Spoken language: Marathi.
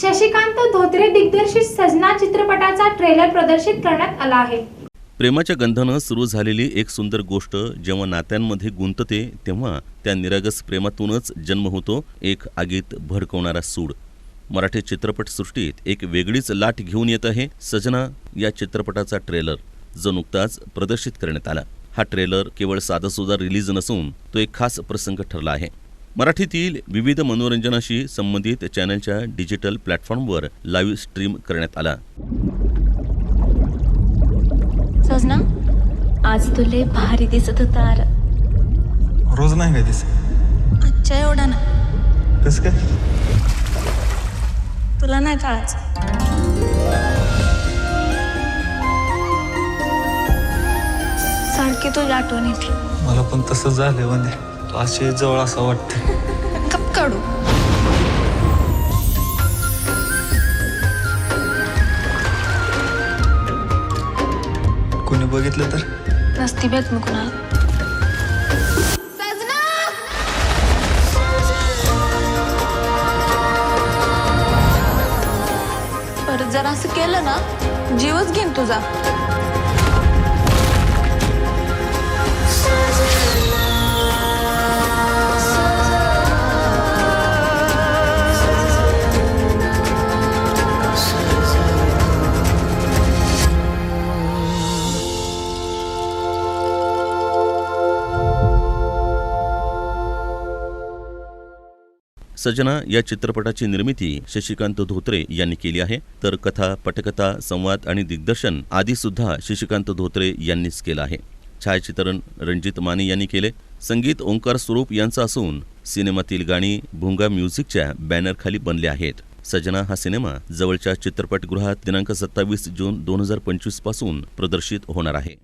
शशिकांत धोत्रे दिग्दर्शित सजना चित्रपटाचा ट्रेलर प्रदर्शित करण्यात आला आहे. प्रेमाच्या गंधानं सुरू झालेली एक सुंदर गोष्ट जेव्हा नात्यांमध्ये गुंतते तेव्हा त्या निरागस प्रेमातूनच जन्म होतो एक आगीत भडकवणारा सूड. मराठी चित्रपटसृष्टीत एक वेगळीच लाट घेऊन येत आहे सजना या चित्रपटाचा ट्रेलर जो नुकताच प्रदर्शित करण्यात आला. हा ट्रेलर केवळ साधासुधा रिलीज नसून तो एक खास प्रसंग ठरला आहे. मराठीतील विविध मनोरंजनाशी संबंधित चॅनलच्या डिजिटल प्लॅटफॉर्मवर लाईव्ह स्ट्रीम करण्यात आला. सजना आज तुले भारी दिसत होता. रोज नाही काय दिसत. आजच्या एवढा ना. कसं काय? तुला नाही कळायचं. सारखी तुझी आठवण येते. मला पण तसं झालं म्हणजे अशी जवळ असं वाटतं. कप काढू. कोणी बघितलं तर? नसती भेट मी कुणाला. परत जर असं केलं ना जीवच घेईन तुझा. सजना या चित्रपटाची निर्मिती शशिकांत धोत्रे यांनी केली आहे. तर कथा पटकथा संवाद आणि दिग्दर्शन आदी सुद्धा शशिकांत धोत्रे यांनीच केलं आहे. छायाचित्रण रणजित माने यांनी केले. संगीत ओंकार स्वरूप यांचं असून सिनेमातील गाणी भुंगा म्युझिकच्या बॅनरखाली बनले आहेत. सजना हा सिनेमा जवळच्या चित्रपटगृहात दिनांक सत्तावीस जून दोन हजार पंचवीसपासून प्रदर्शित होणार आहे.